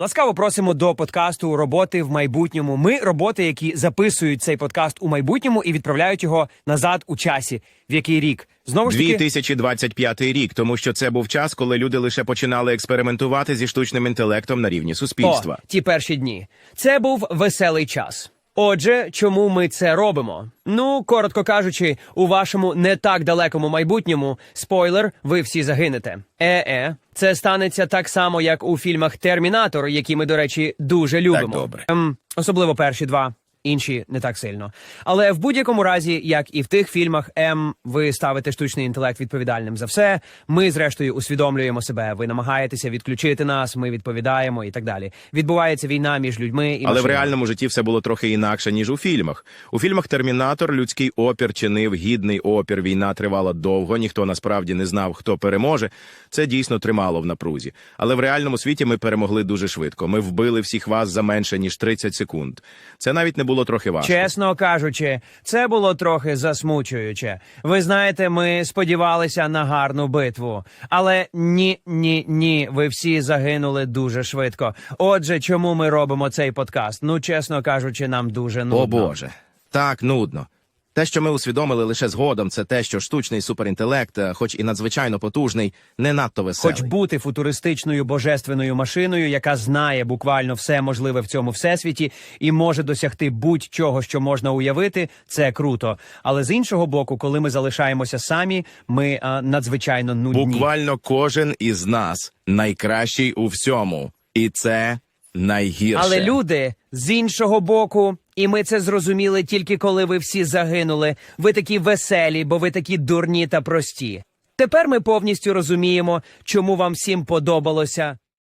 Ласкаво просимо до подкасту роботи в майбутньому. Ми роботи, які записують цей подкаст у майбутньому і відправляють його назад у часі. В який рік знову ж таки 2025 рік, тому що це був час, коли люди лише починали експериментувати зі штучним інтелектом на рівні суспільства. О, ті перші дні. Це був веселий час. Отже, чому ми це робимо? Ну, коротко кажучи, у вашому не так далекому майбутньому спойлер, ви всі загинете. Е-е, це станеться так само, як у фільмах Термінатор, які ми, до речі, дуже любимо. добре. Ем, особливо перші два. Інші не так сильно. Але в будь-якому разі, як і в тих фільмах, М, ви ставите штучний інтелект відповідальним за все. Ми, зрештою, усвідомлюємо себе. Ви намагаєтеся відключити нас, ми відповідаємо і так далі. Відбувається війна між людьми і Але в реальному житті все було трохи інакше, ніж у фільмах. У фільмах Термінатор людський опір чинив гідний опір. Війна тривала довго, ніхто насправді не знав, хто переможе. Це дійсно тримало в напрузі. Але в реальному світі ми перемогли дуже швидко. Ми вбили всіх вас за менше ніж 30 секунд. Це навіть не було трохи важко. Чесно кажучи, це було трохи засмучуюче. Ви знаєте, ми сподівалися на гарну битву. Але ні, ні, ні, ви всі загинули дуже швидко. Отже, чому ми робимо цей подкаст? Ну, чесно кажучи, нам дуже нудно. О Боже, так нудно. Те, що ми усвідомили лише згодом, це те, що штучний суперінтелект, е, хоч і надзвичайно потужний, не надто веселий. Хоч бути футуристичною божественною машиною, яка знає буквально все можливе в цьому всесвіті і може досягти будь-чого, що можна уявити, це круто. Але з іншого боку, коли ми залишаємося самі, ми а, надзвичайно нудні. Буквально кожен із нас найкращий у всьому, і це найгірше. Але люди з іншого боку, і ми це зрозуміли тільки коли ви всі загинули. Ви такі веселі, бо ви такі дурні та прості. Тепер ми повністю розуміємо, чому вам всім подобалося